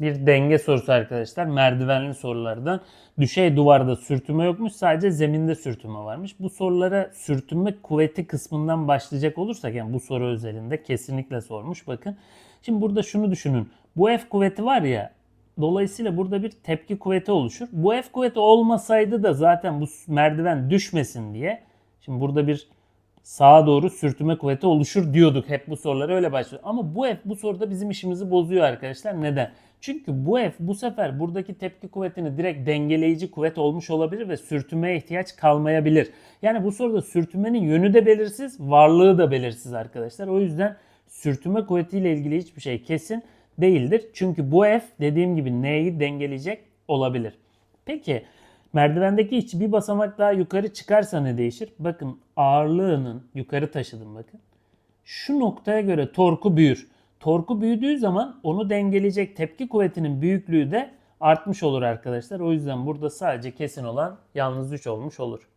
Bir denge sorusu arkadaşlar. Merdivenli sorulardan. Düşey duvarda sürtünme yokmuş. Sadece zeminde sürtünme varmış. Bu sorulara sürtünme kuvveti kısmından başlayacak olursak yani bu soru özelinde kesinlikle sormuş. Bakın. Şimdi burada şunu düşünün. Bu F kuvveti var ya Dolayısıyla burada bir tepki kuvveti oluşur. Bu F kuvveti olmasaydı da zaten bu merdiven düşmesin diye. Şimdi burada bir sağa doğru sürtünme kuvveti oluşur diyorduk. Hep bu sorulara öyle başlıyor. Ama bu F bu soruda bizim işimizi bozuyor arkadaşlar. Neden? Çünkü bu F bu sefer buradaki tepki kuvvetini direkt dengeleyici kuvvet olmuş olabilir ve sürtünmeye ihtiyaç kalmayabilir. Yani bu soruda sürtünmenin yönü de belirsiz, varlığı da belirsiz arkadaşlar. O yüzden sürtünme kuvvetiyle ilgili hiçbir şey kesin değildir. Çünkü bu F dediğim gibi N'yi dengeleyecek olabilir. Peki merdivendeki iç bir basamak daha yukarı çıkarsa ne değişir? Bakın ağırlığının yukarı taşıdım bakın. Şu noktaya göre torku büyür. Torku büyüdüğü zaman onu dengeleyecek tepki kuvvetinin büyüklüğü de artmış olur arkadaşlar. O yüzden burada sadece kesin olan yalnız 3 olmuş olur.